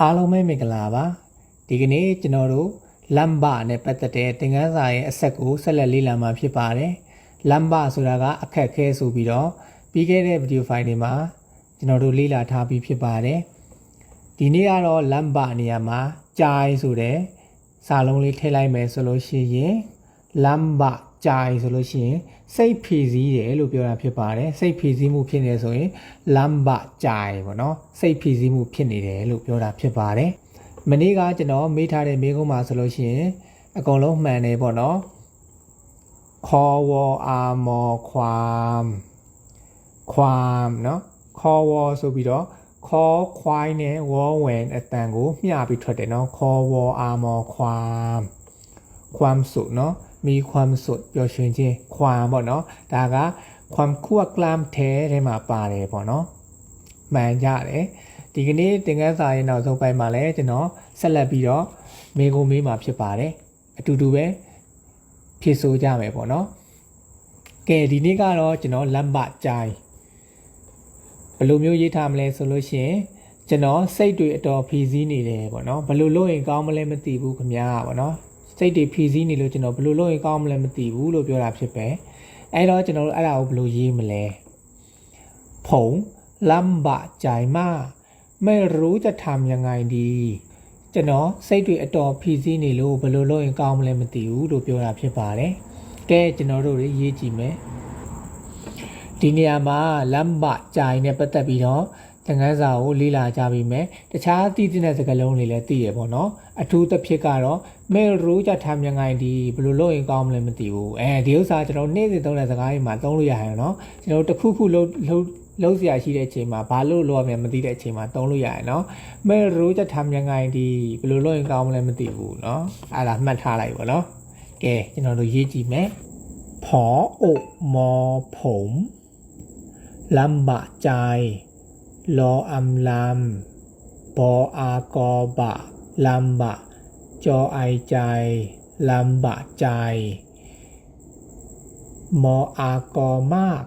အားလုံးပဲမင်္ဂလာပါဒီကနေ့ကျွန်တော်တို့လမ်ဘနဲ့ပတ်သက်တဲ့သင်ခန်းစာရဲ့အဆက်ကိုဆက်လက်လေ့လာမှာဖြစ်ပါတယ်လမ်ဘဆိုတာကအခက်ခဲဆိုပြီးတော့ပြီးခဲ့တဲ့ဗီဒီယိုဖိုင်တွေမှာကျွန်တော်တို့လေ့လာထားပြီးဖြစ်ပါတယ်ဒီနေ့ကတော့လမ်ဘနေရာမှာကြိုင်ဆိုတဲ့စာလုံးလေးထည့်လိုက်မယ်ဆိုလို့ရှိရင်လမ်ဘ ကြာရင်ဆိုလို့ရှိရင်စိတ်ဖြည်စည်းတယ်လို့ပြောတာဖြစ်ပါတယ်စိတ်ဖြည်စည်းမှုဖြစ်နေဆိုရင်လမ်ဘကြာရင်ပေါ့နော်စိတ်ဖြည်စည်းမှုဖြစ်နေတယ်လို့ပြောတာဖြစ်ပါတယ်မနေ့ကကျွန်တော်မေးထားတဲ့မေးခွန်းမှာဆိုလို့ရှိရင်အကုန်လုံးမှန်တယ်ပေါ့နော်ခေါ်ဝေါ်အာမော်ခွမ်ခွမ်နော်ခေါ်ဝေါ်ဆိုပြီးတော့ခေါ်ခွိုင်းနဲ့ဝေါ်ဝင်အတန်ကိုမျှပြီးထွက်တယ်နော်ခေါ်ဝေါ်အာမော်ခွမ်ခွမ်ဆိုနော် มีความสุขပျော်ရွှင်ခြင်းความပေါ့เนาะဒါကความคั่วกล้ามแท้ထဲမှာပါတယ်ပေါ့เนาะမှန်ကြတယ်ဒီကနေ့သင်ခန်းစာရဲ့နောက်ဆုံးပိုင်းမှာလည်းကျွန်တော်ဆက်လက်ပြီးတော့မေကိုမေးမှာဖြစ်ပါတယ်အတူတူပဲဖြည့်ဆို့ကြမယ်ပေါ့เนาะကဲဒီနေ့ကတော့ကျွန်တော်လမ်းပကြိုင်ဘယ်လိုမျိုးရေးထားမလဲဆိုလို့ရှိရင်ကျွန်တော်စိတ်တွေအတော်ဖြည့်ဆည်းနေတယ်ပေါ့နော်ဘယ်လိုလုပ်ရင်ကောင်းမလဲမသိဘူးခင်ဗျာပေါ့နော် စိတ်တွေဖြည့်ဆည်းနေလို့ကျွန်တော်ဘယ်လိုလုပ်ရင်ကောင်းမလဲမသိဘူးလို့ပြောတာဖြစ်ပဲအဲ့တော့ကျွန်တော်တို့အဲ့ဒါကိုဘယ်လိုရေးမလဲผงลำบากใจมากไม่รู้จะทำยังไงดีကျွန်တော်စိတ်တွေအတော်ဖြည့်ဆည်းနေလို့ဘယ်လိုလုပ်ရင်ကောင်းမလဲမသိဘူးလို့ပြောတာဖြစ်ပါတယ်ကဲကျွန်တော်တို့ရေးကြည့်မယ် ဒီနေရာမှာလမ်းမကြိုင်နဲ့ပတ်သက်ပြီးတော့ သင်ခန်းစာကိုလေ့လာကြပြီမယ်တခြားသိတဲ့စကားလုံးတွေလည်းသိရပေါ့နော်အထူးသဖြင့်ကတော့မဲရိုးကြထားမြငိုင်းဒီဘယ်လိုလုပ်ရင်ကောင်းမလဲမသိဘူးအဲဒီဥစ္စာကျွန်တော်နေ့စဉ်သုံးတဲ့စကားတွေမှာသုံးလို့ရရင်နော်ကျွန်တော်တခုခုလုံးလုံးလုံးစရာရှိတဲ့အချိန်မှာဘာလို့လုပ်ရမလဲမသိတဲ့အချိန်မှာသုံးလို့ရရင်နော်မဲရိုးကြထားမြငိုင်းဒီဘယ်လိုလုပ်ရင်ကောင်းမလဲမသိဘူးနော်အဲ့ဒါမှတ်ထားလိုက်ပါနော်ကဲကျွန်တော်တို့ရေးကြည့်မယ်ผออกมอผม ลำบากใจ รออำลำปออากอบะลำบะ จอไอใจ ลำบากใจ มออากอมาก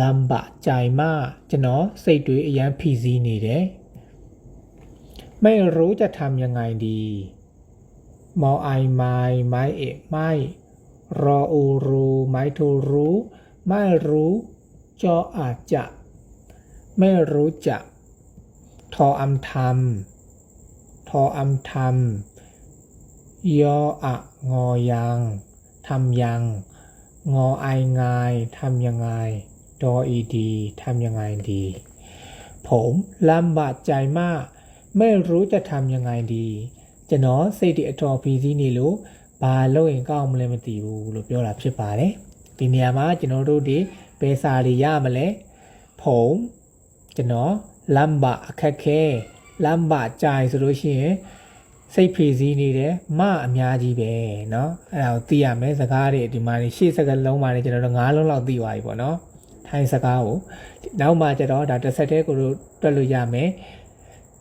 ลำบากใจมากကျွန်တော်စိတ်တွေအရန်ဖြီးစည်းနေတယ်ไม่รู้จะทำยังไงดี มอไอไม้ไม้เอกไม่ รออูรูไม้ทูรู้ ไม่รู้ จออาจจะ ไม่รู้จัก ทออัมทำทออัมทำยออะงอยังทำยัง งอไองายทำยังไง ดออีดีทำยังไงดี ผมลำบากใจมาก ไม่รู้จะทำยังไงดีကျွန်တော်စိတ်တွေအတော်ဖီးစည်းနေလို့ဘာလုပ်ရင်ကောင်းမလဲမသိဘူးလို့ပြောတာဖြစ်ပါတယ်ဒီနေရာမှာကျွန်တော်တို့ဒီဘယ်စာတွေရမလဲผม ကျွန်တော်လမ်းပါအခက်ခဲလမ်းပါကြိုင်ဆိုလို့ရှိရင်စိတ်ဖီးစည်းနေတယ်မအများကြီးပဲเนาะအဲ့ဒါကိုသိရမယ်စကားတွေဒီမှာနေရှေ့စကားလုံးမှာနေကျွန်တော်တို့၅လုံးလောက်သိသွားပြီပေါ့เนาะထိုင်းစကားကိုနောက်မှကျတော့ဒါတစ်ဆက်တည်းကိုတို့တွက်လို့ရမယ်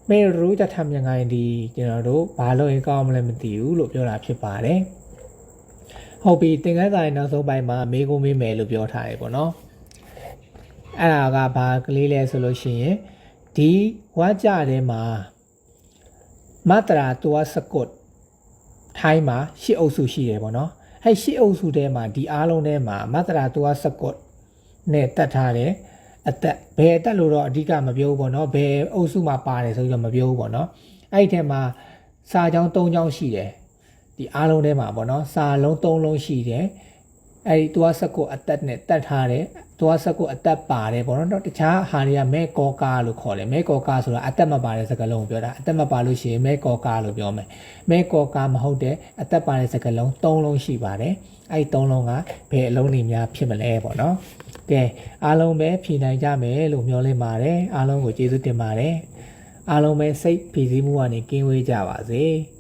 ไม่รู้จะทำยังไงดีကျွန်တော်တို့ဘာလုပ်ရင်ကောင်းမလဲမသိဘူးလို့ပြောတာဖြစ်ပါတယ်ဟုတ်ပြီသင်ခန်းစာရဲ့နောက်ဆုံးပိုင်းမှာမေးခွန်းမေးမယ်လို့ပြောထားတယ်ပေါ့နော် အဲ့ဒါကဘာကလေးလဲဆိုလို့ရှိရင်ဒီဝါကြထဲမှာမတရာတူဝစကုတ်ထိုင်းမှာရှစ်အုပ်စုရှိတယ်ပေါ့နော်အဲ့ရှစ်အုပ်စုထဲမှာဒီအားလုံးထဲမှာမတရာတူဝစကုတ်နဲ့တတ်ထားတယ်အသက်ဘယ်အသက်လို့တော့အဓိကမပြောဘူးပေါ့နော်ဘယ်အုပ်စုမှာပါတယ်ဆိုပြီးတော့မပြောဘူးပေါ့နော်အဲ့ဒီထဲမှာစာကြောင်း၃ကြောင်းရှိတယ်ဒီအားလုံးထဲမှာပေါ့နော်စာလုံး၃လုံးရှိတယ် အဲ့ဒီတူဝစကုတ်အသက်နဲ့တတ်ထားတယ်တူဝစကုတ်အသက်ပါတယ်ပေါ့နော်တခြားဟာတွေကမဲကောကာလို့ခေါ်တယ်မဲကောကာဆိုတာအသက်မပါတဲ့စကားလုံးကိုပြောတာအသက်မပါလို့ရှိရင်မဲကောကာလို့ပြောမယ်မဲကောကာမဟုတ်တဲ့အသက်ပါတဲ့စကားလုံး၃လုံးရှိပါတယ်အဲ့ဒီ၃လုံးကဘယ်အလုံးတွေများဖြစ်မလဲပေါ့နော်ကဲအားလုံးပဲဖြေနိုင်ကြမယ်လို့မျှော်လင့်ပါတယ်အားလုံးကိုကျေးဇူးတင်ပါတယ်အားလုံးပဲစိတ်ဖြည့်ဆည်းမှုကနေကင်းဝေးကြပါစေ။